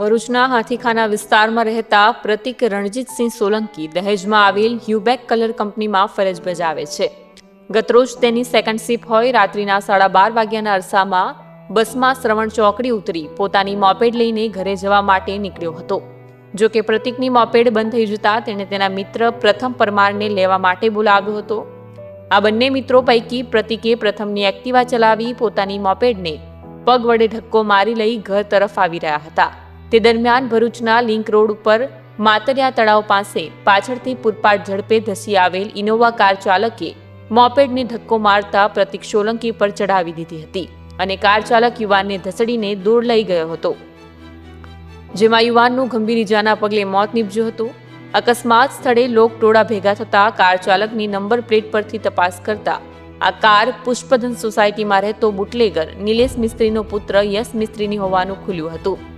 ભરૂચના હાથીખાના વિસ્તારમાં રહેતા પ્રતિક રણજીતસિંહ સોલંકી દહેજમાં આવેલ હ્યુબેક કલર કંપનીમાં ફરજ બજાવે છે. ગતરોજ તેની સેકન્ડ શિપ હોય રાત્રિના સાડા બાર વાગ્યાના અરસામાં બસમાં શ્રવણ ચોકડી ઉતરી પોતાની મોપેડ લઈને ઘરે જવા માટે નીકળ્યો હતો. જો કે પ્રતિકની મોપેડ બંધ થઈ જતા તેણે તેના મિત્ર પ્રથમ પરમારને લેવા માટે બોલાવ્યો હતો. આ બંને મિત્રો પૈકી પ્રતિકે પ્રથમની એક્ટિવા ચલાવી પોતાની મોપેડને પગ વડે ધક્કો મારી લઈ ઘર તરફ આવી રહ્યા હતા. તે દરમિયાન ભરૂચના લિંક રોડ ઉપર માતરિયા તળાવ પાસે પાછળથી પૂરપાટ ઝડપે ધસી આવેલ ઇનોવા કાર ચાલકે મોપેડને ધક્કો મારતા પ્રતિક સોલંકી પર ચડાવી દીધી હતી અને કાર ચાલક યુવાનને ધસડીને દૂર લઈ ગયો હતો. જેમાં યુવાનનું ગંભીર ઇજાના પગલે મોત નીપજ્યું હતું. અકસ્માત સ્થળે લોકટોળા ભેગા થતા કાર ચાલકની નંબર પ્લેટ પરથી તપાસ કરતા આ કાર પુષ્પધન સોસાયટીમાં રહેતો બુટલેગર, નિલેશ મિસ્ત્રીનો પુત્ર યશ મિસ્ત્રીની હોવાનું ખુલ્યું હતું.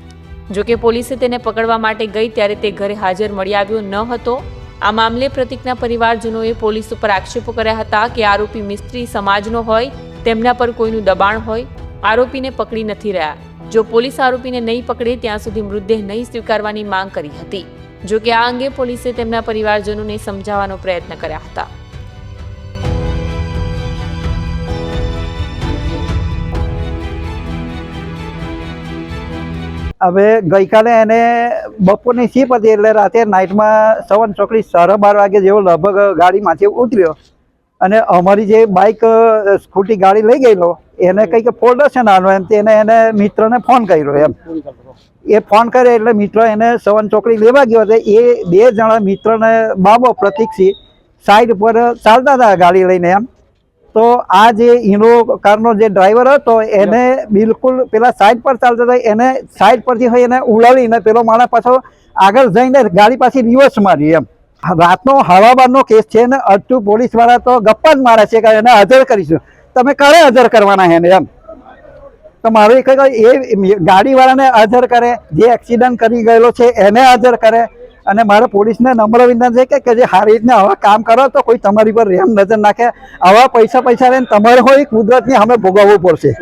જો કે પોલીસે તેને પકડવા માટે ગઈ ત્યારે તે ઘરે હાજર મળી આવ્યો ન હતો. આ મામલે પ્રતિકના પરિવારજનોએ પોલીસ ઉપર આક્ષેપો કર્યા હતા કે આરોપી મિસ્ત્રી સમાજનો હોય, તેમના પર કોઈનું દબાણ હોય, આરોપીને પકડી નથી રહ્યા. જો પોલીસ આરોપીને નહીં પકડે, ત્યાં સુધી મૃતદેહ નહીં સ્વીકારવાની માંગ કરી હતી. જો કે આ અંગે પોલીસે તેમના પરિવારજનોને સમજાવવાનો પ્રયત્ન કર્યા હતા. હવે ગઈકાલે એને બપોરની સી હતી એટલે રાતે નાઇટમાં સવન ચોકડી સાડા બાર વાગે જેવો લગભગ ગાડીમાંથી ઉતર્યો. અને અમારી જે બાઇક સ્કૂટી ગાડી લઈ ગયેલો એને કંઈક ફોલ્ડર છે નાનો એમ તેને એને મિત્રને ફોન કર્યો એમ. એ ફોન કરે એટલે મિત્ર એને સવન ચોકડી લેવા ગયો હતો. એ બે જણા મિત્રને બાબો પ્રતિકસિંહ સાઈડ પર ચાલતા હતા ગાડી લઈને એમ. તો આ જે હીરો કારનો જે ડ્રાઈવર હતો એને બિલકુલ પેલા સાઈડ પર ચાલતો હતો એને સાઈડ પરથી હોય એને ઉડાડીને પેલો માણસ પાછો આગળ જઈને ગાડી પાછી રિવર્સ મારી એમ. રાતનો હવાબારનો કેસ છે ને અડચું પોલીસવાળા તો ગપ્પા જ મારે છે કે એને હાજર કરીશું. તમે કરે હાજર કરવાના એને એમ. તો મારું એક જ એ ગાડીવાળાને હાજર કરે જે એક્સિડન્ટ કરી ગયેલો છે એને હાજર કરે. અને મારે પોલીસને નમ્ર વિનંતી છે કે- જે સારી રીતના આવા કામ કરો તો કોઈ તમારી પર રેમ નજર નાખે. આવા પૈસા પૈસા લઈને તમારે હોય કુદરતની અમે ભોગવવું પડશે.